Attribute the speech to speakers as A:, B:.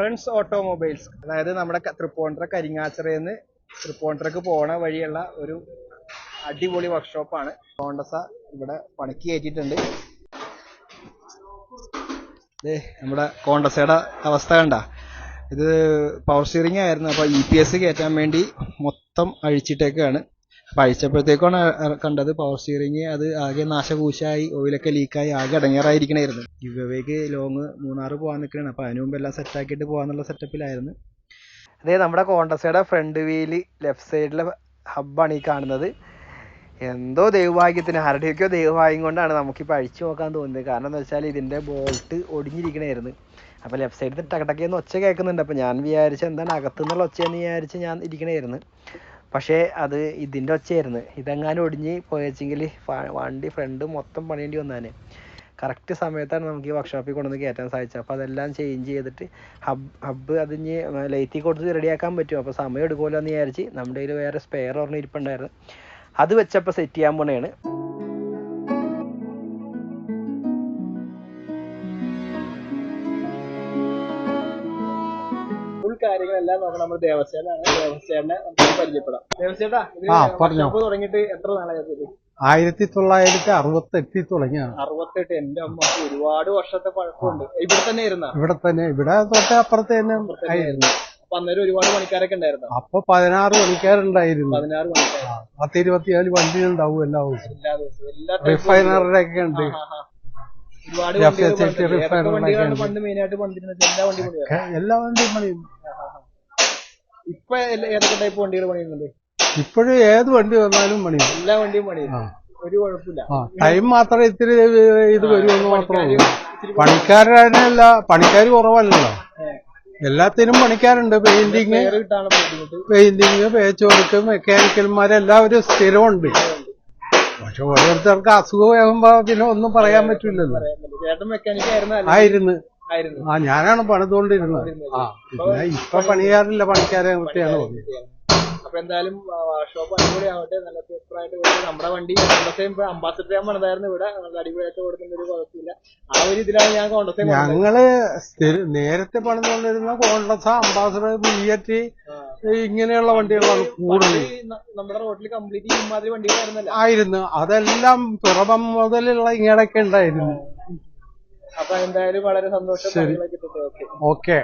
A: Learns automobiles അതായത് നമ്മുടെ തൃപ്പൂണിത്ര കരിങ്ങാച്ചിറയിൽ നിന്ന് തൃപ്പൂണിത്തുറക്ക് പോണ വഴിയുള്ള ഒരു അടിപൊളി വർക്ക്ഷോപ്പാണ് കോണ്ടസ ഇവിടെ പണിക്ക് കയറ്റിയിട്ടുണ്ട്. നമ്മുടെ കോണ്ടസയുടെ അവസ്ഥ കണ്ട. ഇത് പവർ സ്റ്റിയറിംഗ് ആയിരുന്നു. അപ്പൊ ഇ പി എസ് കയറ്റാൻ വേണ്ടി മൊത്തം അഴിച്ചിട്ടേക്കാണ്. അപ്പൊ അഴിച്ചപ്പോഴത്തേക്കാണ് അ- കണ്ടത് പവർ സ്റ്റിയറിംഗ് അത് ആകെ നാശകൂശായി ഓയിലൊക്കെ ലീക്കായി ആകെ അടങ്ങേറായിരിക്കണായിരുന്നു. ഗിവേക്ക് ലോങ് മൂന്നാറ് പോകാൻ നിൽക്കണേ അപ്പൊ അതിനു മുമ്പ് എല്ലാം സെറ്റ് ആക്കിയിട്ട് പോകാന്നുള്ള സെറ്റപ്പിലായിരുന്നു അതെ നമ്മുടെ കോണ്ടസയുടെ ഫ്രണ്ട് വീൽ ലെഫ്റ്റ് സൈഡിലെ ഹബ്ബാണ് ഈ കാണുന്നത്. എന്തോ ദൈവഭാഗ്യത്തിന് ആരുടെയൊക്കെയോ ദൈവഭാഗ്യം കൊണ്ടാണ് നമുക്ക് നമുക്കിപ്പോൾ അഴിച്ചു നോക്കാൻ തോന്നുന്നത് കാരണം എന്താ വെച്ചാൽ ഇതിന്റെ ബോൾട്ട് ഒടിഞ്ഞിരിക്കണായിരുന്നു. അപ്പോൾ ലെഫ്റ്റ് സൈഡിൽ ടക്കടക്കൊന്ന് ഒച്ച കേൾക്കുന്നുണ്ട്. അപ്പോൾ ഞാൻ വിചാരിച്ച എന്താണ് അകത്തുനിന്നുള്ള ഒച്ചയെന്ന് വിചാരിച്ച് ഞാൻ ഇരിക്കണായിരുന്നു. പക്ഷേ അത് ഇതിന്റെ ഒച്ചയായിരുന്നു. ഇതെങ്ങാനും ഒടിഞ്ഞ് പോയച്ചെങ്കിൽ വണ്ടി ഫ്രണ്ട് മൊത്തം പണിയേണ്ടി വന്നാണ് കറക്റ്റ് സമയത്താണ് നമുക്ക് ഈ വർക്ക്ഷോപ്പിൽ കൊണ്ടുവന്ന് കയറ്റാൻ സാധിച്ചത്. അപ്പോൾ അതെല്ലാം ചേഞ്ച് ചെയ്തിട്ട് ഹബ് ഹബ്ബ് അതിഞ്ഞ് ലൈറ്റിൽ കൊടുത്ത് റെഡിയാക്കാൻ പറ്റും. അപ്പോൾ സമയം എടുക്കുമല്ലോ എന്ന് വിചാരിച്ച് നമ്മുടെ കയ്യിൽ വേറെ സ്പെയർ ഒരെണ്ണം ഇരിപ്പുണ്ടായിരുന്നു. അത് വെച്ചപ്പോൾ സെറ്റ് ചെയ്യാൻ പോണേണ്. കാര്യങ്ങളെല്ലാം നോക്കണം. നമ്മൾ ദേവസ്വനാണ് ദേവസേന നമുക്ക് പരിചയപ്പെടാം. ദേവസ്വേട്ടാ
B: ആ, പറഞ്ഞോ.
A: തുടങ്ങിയിട്ട് എത്ര നാളായി
B: ആയിരത്തി തൊള്ളായിരത്തി അറുപത്തി എട്ടിൽ തുടങ്ങിയാണ്
A: അറുപത്തെട്ട്. എന്റെ അമ്മ ഒരുപാട് വർഷത്തെ പഴക്കമുണ്ട്. ഇവിടെ തന്നെ ഇരുന്ന
B: ഇവിടെ തന്നെ. ഇവിടെ തൊട്ട് അപ്പുറത്ത് തന്നെ ആയിരുന്നു.
A: അപ്പൊ അന്നേരം ഒരുപാട് പണിക്കാരൊക്കെ ഉണ്ടായിരുന്നു?
B: അപ്പൊ പതിനാറ് പണിക്കാരുണ്ടായിരുന്നു.
A: പതിനാറ് പണിക്കാർ
B: പത്ത് ഇരുപത്തിയേഴ് വണ്ടി ഉണ്ടാവും എല്ലാ ദിവസവും.
A: എല്ലാ ദിവസവും. എല്ലാ type
B: റിഫൈനറുടെ ഒക്കെ ഉണ്ട്.
A: ആ, ആ, ആ. ഒരുപാട്
B: FSC
A: വണ്ടികൾ. ഏതൊക്കെ
B: refinery
A: വണ്ടികളാണ് പണ്ട് മെയിൻ ആയിട്ട് പണിതിരുന്നത്? എല്ലാ വണ്ടി പണിയാണ്
B: എല്ലാ വണ്ടിയും പണിയും.
A: ഇപ്പൊ ഏതൊക്കെ ടൈപ്പ് വണ്ടികൾ പണിയുന്നുണ്ട്?
B: ഇപ്പോഴും ഏത് വണ്ടി വന്നാലും പണിയും.
A: എല്ലാ വണ്ടിയും പണിയും. ഒരു കുഴപ്പമില്ല.
B: ടൈം മാത്രം ഇത്തിരി ഇത് വരുമെന്ന് മാത്രമേ അല്ല പണിക്കാർ കുറവല്ലല്ലോ. എല്ലാത്തിനും പണിക്കാരുണ്ട്. പെയിന്റിങ് പെയിന്റിങ് പേച്ച് വർക്ക് മെക്കാനിക്കൽമാരെല്ലാവരും സ്ഥിരമുണ്ട്. പക്ഷെ ഓരോരുത്തർക്ക് അസുഖമാകുമ്പോ പിന്നെ ഒന്നും പറയാൻ പറ്റില്ലല്ലോ
A: ആയിരുന്നു.
B: ആ ഞാനാണ് പണിതുകൊണ്ടിരുന്നത്. ആ പിന്നെ ഇപ്പൊ പണിയാറില്ല പണിക്കാരെ വൃത്തിയാണ്
A: അപ്പൊ എന്തായാലും ഷോപ്പ് അടിപൊളിയാവട്ടെ. നല്ല സൂപ്പറായിട്ട് നമ്മുടെ വണ്ടി കോണ്ടസേം ഇപ്പൊ അംബാസിഡർ ഞാൻ പണിതായിരുന്നു ഇവിടെ. നല്ല അടിപൊളിയായിട്ട് കൊടുക്കുന്ന ഒരു കുഴപ്പമില്ല. ആ ഒരു ഇതിലാണ് ഞാൻ കോണ്ടസയും
B: ഞങ്ങൾ നേരത്തെ പണിതുകൊണ്ടിരുന്ന കോൺഗ്രസ് അംബാസഡർ ബിയറ്റ് ഇങ്ങനെയുള്ള വണ്ടികളാണ് കൂടുതൽ
A: നമ്മുടെ റോഡിൽ കംപ്ലീറ്റ് ഈ മാതിരി വണ്ടികളായിരുന്നല്ല.
B: ആയിരുന്നു. അതെല്ലാം പിറവം മുതലുള്ള ഇങ്ങനെയൊക്കെ ഉണ്ടായിരുന്നു.
A: അപ്പൊ എന്തായാലും വളരെ സന്തോഷം.
B: ഓക്കെ.